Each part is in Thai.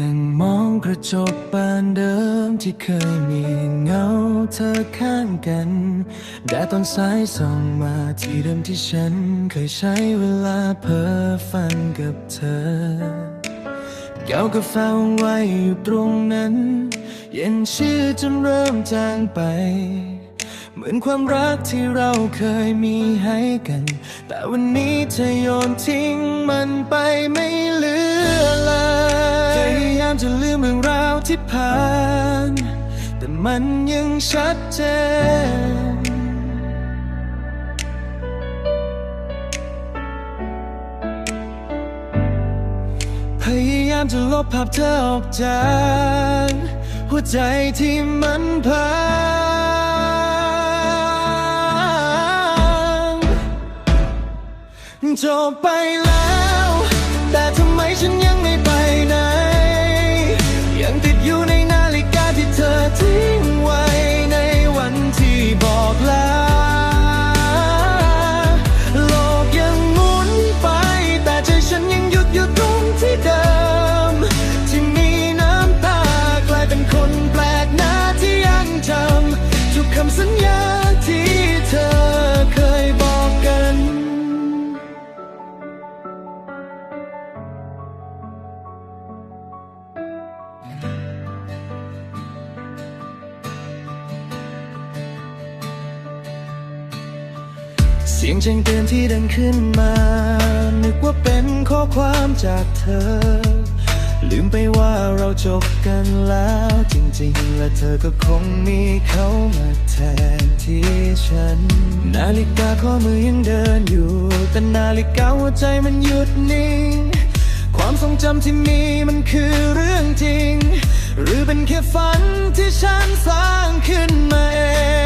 นั่งมองกระจกบานเดิมที่เคยมีเงาเธอข้างกันแดดตอนสายส่องมาที่เดิมที่ฉัน เคยใช้เวลาเพ้อฝันกับเธอ แก้วกาแฟวางไว้อยู่ตรงนั้น เย็นชื่อจนเริ่มจางไป เหมือนความรักที่เราเคยมีให้กัน แต่วันนี้เธอโยนทิ้งมันไปไม่เหลือเลยพยายามจะลืมเรื่องราวที่ผ่าน แต่มันยังชัดเจน พยายามจะลบภาพเธอออกจากหัวใจที่มันพังจบไปแล้ว เสียงแจ้งเตือนที่ดังขึ้นมา นึกว่าเป็นข้อความจากเธอ ลืมไปว่าเราจบกันแล้วจริงๆ และเธอก็คงมีเขามาแทนที่ฉัน นาฬิกาข้อมือยังเดินอยู่ แต่นาฬิกาหัวใจมันหยุดนิ่ง ความทรงจำที่มีมันคือเรื่องจริง หรือเป็นแค่ฝันที่ฉันสร้างขึ้นมาเอง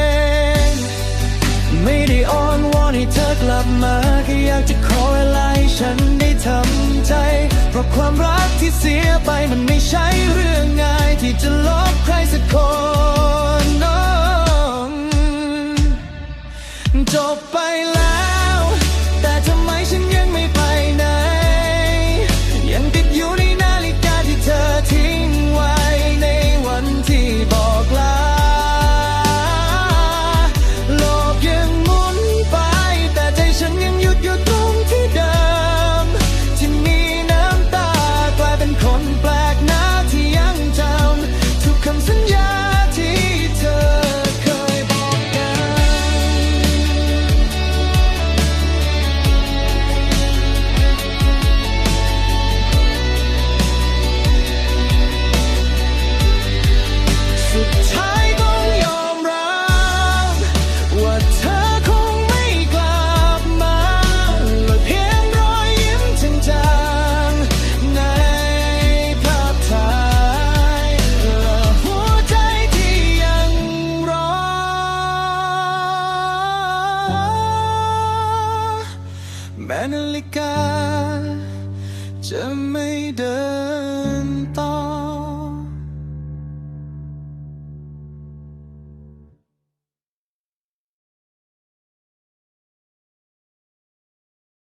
ความรักที่เสียไปมันไม่ใช่เรื่องง่ายที่จะลบใครสักคน oh. ฬิกา จะไม่เดิน